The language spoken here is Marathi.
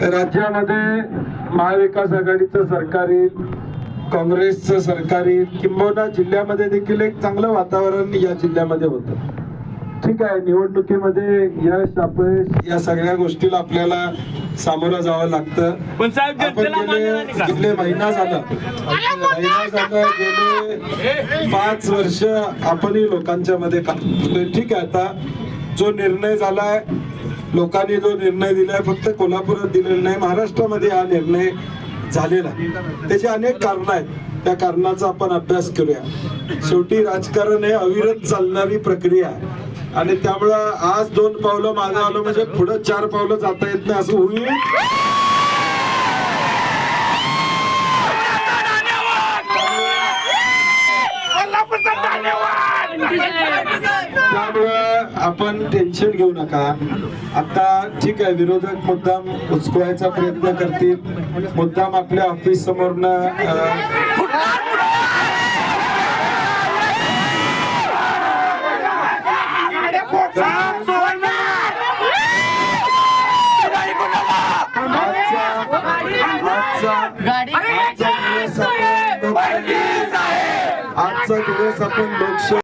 राज्यामध्ये महाविकास आघाडीचं सरकार येईल काँग्रेसचं सरकार येईल किंबहुना जिल्ह्यामध्ये देखील एक चांगलं वातावरण या जिल्ह्यामध्ये होतं. ठीक आहे निवडणुकीमध्ये यश अपयश या सगळ्या गोष्टीला आपल्याला सामोरं जावं लागतं. पण साहेब आपण जनतेला मान्य गेले नाही का? गेले महिना झाला. महिना झाला गेले पाच वर्ष आपणही लोकांच्या मध्ये. ठीक आहे आता जो निर्णय झालाय लोकांनी जो निर्णय दिलाय फक्त कोल्हापुरात दिलेला नाही महाराष्ट्रामध्ये हा निर्णय झालेला. त्याची अनेक कारण आहेत. त्या कारणाचा आपण अभ्यास करूया. शेवटी राजकारण हे अविरत चालणारी प्रक्रिया आहे. आणि त्यामुळं आज दोन पावलं मागं आलं म्हणजे पुढे चार पावलं जाता येत नाही असं होईल. त्यामुळं आपण टेन्शन घेऊ नका. आता ठीक आहे विरोधक मुद्दाम उचकवायचा प्रयत्न करतील. मुद्दाम आपल्या ऑफिस समोरनं आपण आजचा दिवस आपण लोकशाही